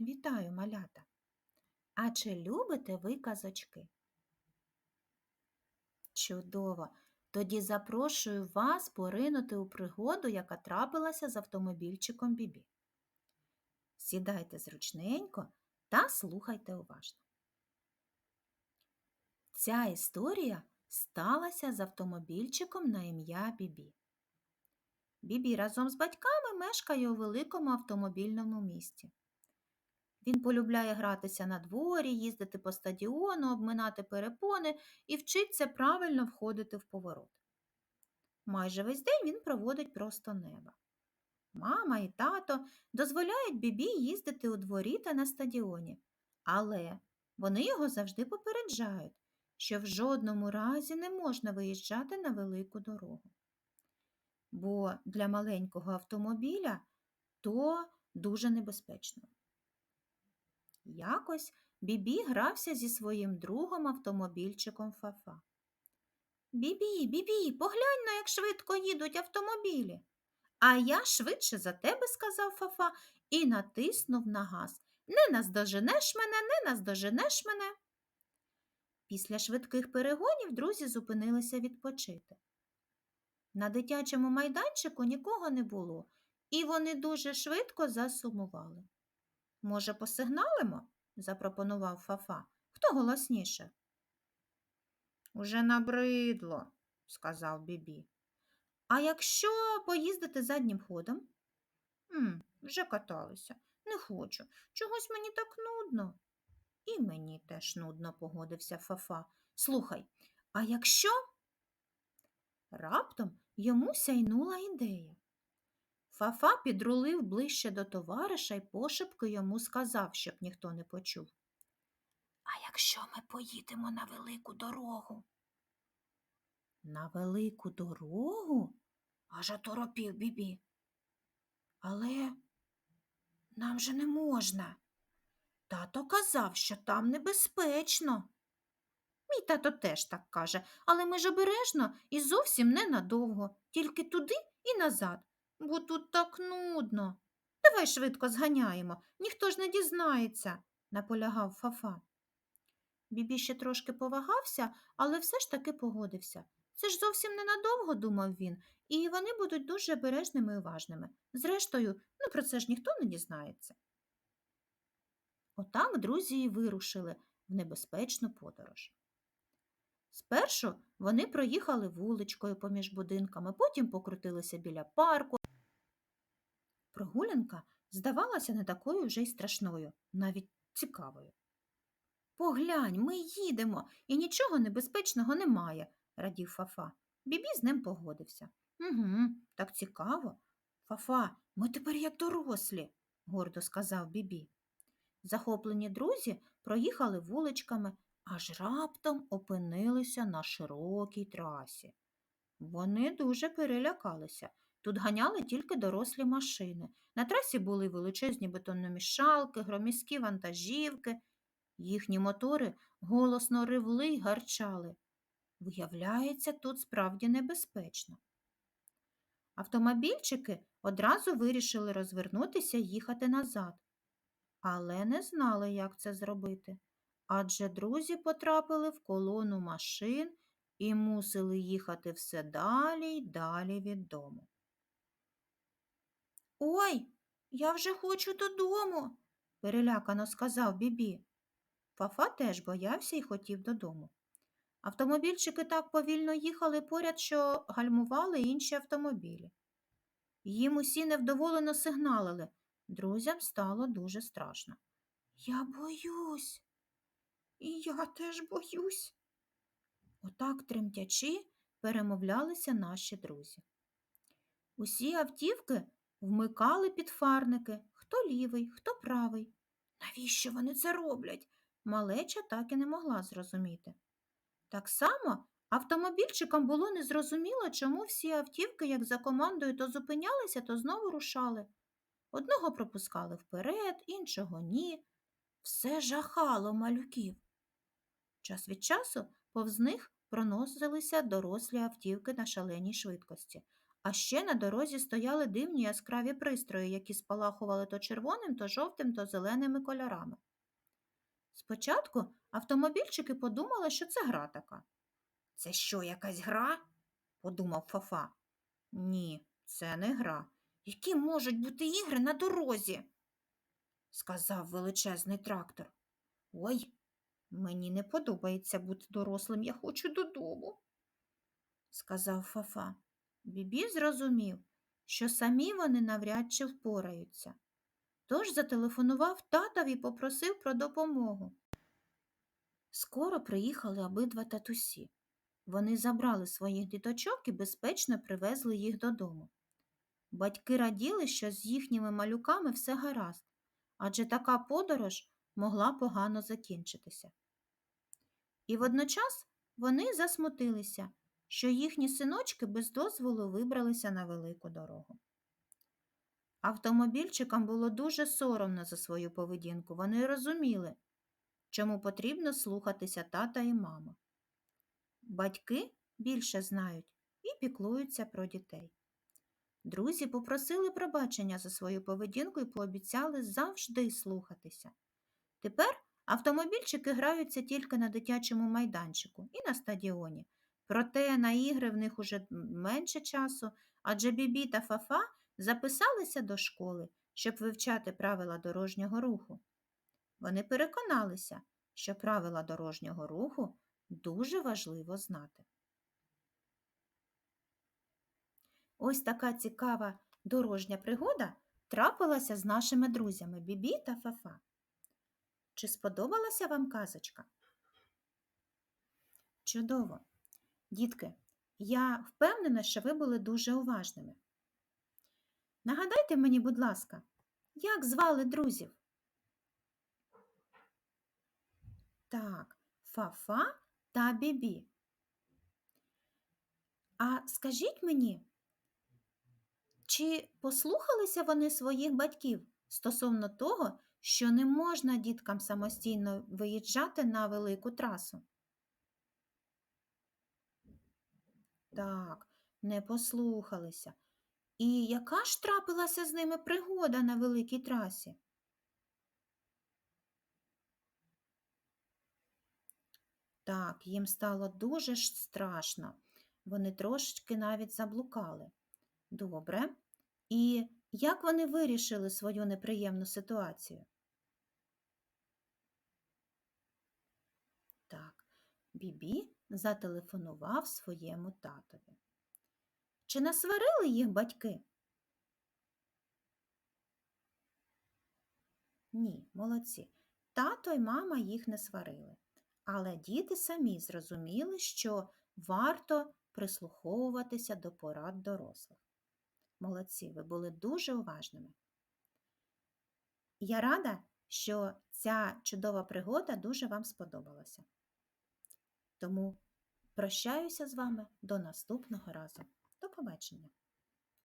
Вітаю, малята! А чи любите ви казочки? Чудово! Тоді запрошую вас поринути у пригоду, яка трапилася з автомобільчиком Бібі. Сідайте зручненько та слухайте уважно. Ця історія сталася з автомобільчиком на ім'я Бібі. Бібі разом з батьками мешкає у великому автомобільному місті. Він полюбляє гратися на дворі, їздити по стадіону, обминати перепони і вчиться правильно входити в поворот. Майже весь день він проводить просто неба. Мама і тато дозволяють Бібі їздити у дворі та на стадіоні, але вони його завжди попереджають, що в жодному разі не можна виїжджати на велику дорогу. Бо для маленького автомобіля то дуже небезпечно. Якось Бібі грався зі своїм другом автомобільчиком Фафа. Бібі, бібі, поглянь на, як швидко їдуть автомобілі. А я швидше за тебе, сказав Фафа, і натиснув на газ. Не наздоженеш мене, не наздоженеш мене. Після швидких перегонів друзі зупинилися відпочити. На дитячому майданчику нікого не було, і вони дуже швидко засумували. Може, посигналимо? запропонував Фафа. Хто голосніше? Уже набридло, сказав Бібі. А якщо поїздити заднім ходом? «М, Вже каталися. Не хочу. Чогось мені так нудно. І мені теж нудно, погодився Фафа. Слухай, а якщо? Раптом йому сяйнула ідея. Фафа підрулив ближче до товариша і пошепки йому сказав, щоб ніхто не почув. А якщо ми поїдемо на велику дорогу? На велику дорогу? аж оторопів бібі. Але нам же не можна. Тато казав, що там небезпечно. Мій тато теж так каже, але ми ж обережно і зовсім ненадовго, тільки туди і назад, бо тут так нудно. Давай швидко зганяємо, ніхто ж не дізнається, наполягав Фафа. Бібі ще трошки повагався, але все ж таки погодився. Це ж зовсім ненадовго, думав він, і вони будуть дуже обережними і уважними. Зрештою, ну про це ж ніхто не дізнається. Отак друзі і вирушили в небезпечну подорож. Спершу вони проїхали вуличкою поміж будинками, потім покрутилися біля парку. Прогулянка здавалася не такою вже й страшною, навіть цікавою. Поглянь, ми їдемо, і нічого небезпечного немає, радів Фафа. Бібі з ним погодився. Угу, так цікаво. Фафа, ми тепер як дорослі, гордо сказав Бібі. Захоплені друзі проїхали вуличками, аж раптом опинилися на широкій трасі. Вони дуже перелякалися. Тут ганяли тільки дорослі машини. На трасі були величезні бетономішалки, громіські вантажівки. Їхні мотори голосно ривли й гарчали. Виявляється, тут справді небезпечно. Автомобільчики одразу вирішили розвернутися і їхати назад, але не знали, як це зробити. Адже друзі потрапили в колону машин і мусили їхати все далі й далі від дому. Ой, я вже хочу додому, перелякано сказав Бібі. Фафа теж боявся і хотів додому. Автомобільчики так повільно їхали поряд, що гальмували інші автомобілі. Їм усі невдоволено сигналили. Друзям стало дуже страшно. Я боюсь. І я теж боюсь. Отак тремтячи перемовлялися наші друзі. Усі автівки вмикали підфарники, хто лівий, хто правий. Навіщо вони це роблять? Малеча так і не могла зрозуміти. Так само автомобільчикам було незрозуміло, чому всі автівки, як за командою, то зупинялися, то знову рушали. Одного пропускали вперед, іншого ні. Все жахало малюків. Час від часу повз них проносилися дорослі автівки на шаленій швидкості, А ще на дорозі стояли дивні яскраві пристрої, які спалахували то червоним, то жовтим, то зеленими кольорами. Спочатку автомобільчики подумали, що це гра така. Це що, якась гра? подумав Фафа. Ні, це не гра. Які можуть бути ігри на дорозі? сказав величезний трактор. Ой, мені не подобається бути дорослим, я хочу додому, сказав Фафа. Бібі зрозумів, що самі вони навряд чи впораються. Тож зателефонував татові і попросив про допомогу. Скоро приїхали обидва татусі. Вони забрали своїх діточок і безпечно привезли їх додому. Батьки раділи, що з їхніми малюками все гаразд, адже така подорож могла погано закінчитися. І водночас вони засмутилися, що їхні синочки без дозволу вибралися на велику дорогу. Автомобільчикам було дуже соромно за свою поведінку. Вони розуміли, чому потрібно слухатися тата і мама. Батьки більше знають і піклуються про дітей. Друзі попросили пробачення за свою поведінку і пообіцяли завжди слухатися. Тепер автомобільчики граються тільки на дитячому майданчику і на стадіоні. Проте на ігри в них уже менше часу, адже Бібі та Фафа записалися до школи, щоб вивчати правила дорожнього руху. Вони переконалися, що правила дорожнього руху дуже важливо знати. Ось така цікава дорожня пригода трапилася з нашими друзями Бібі та Фафа. Чи сподобалася вам казочка? Чудово! Дітки, я впевнена, що ви були дуже уважними. Нагадайте мені, будь ласка, як звали друзів? Так, Фафа та Бібі. А скажіть мені, чи послухалися вони своїх батьків стосовно того, що не можна діткам самостійно виїжджати на велику трасу? Так, не послухалися. І яка ж трапилася з ними пригода на великій трасі? Так, їм стало дуже ж страшно. Вони трошечки навіть заблукали. Добре. І як вони вирішили свою неприємну ситуацію? Так, Бібі зателефонував своєму татові. Чи насварили їх батьки? Ні, молодці. Тато й мама їх не сварили. Але діти самі зрозуміли, що варто прислуховуватися до порад дорослих. Молодці, ви були дуже уважними. Я рада, що ця чудова пригода дуже вам сподобалася. Тому прощаюся з вами до наступного разу. До побачення!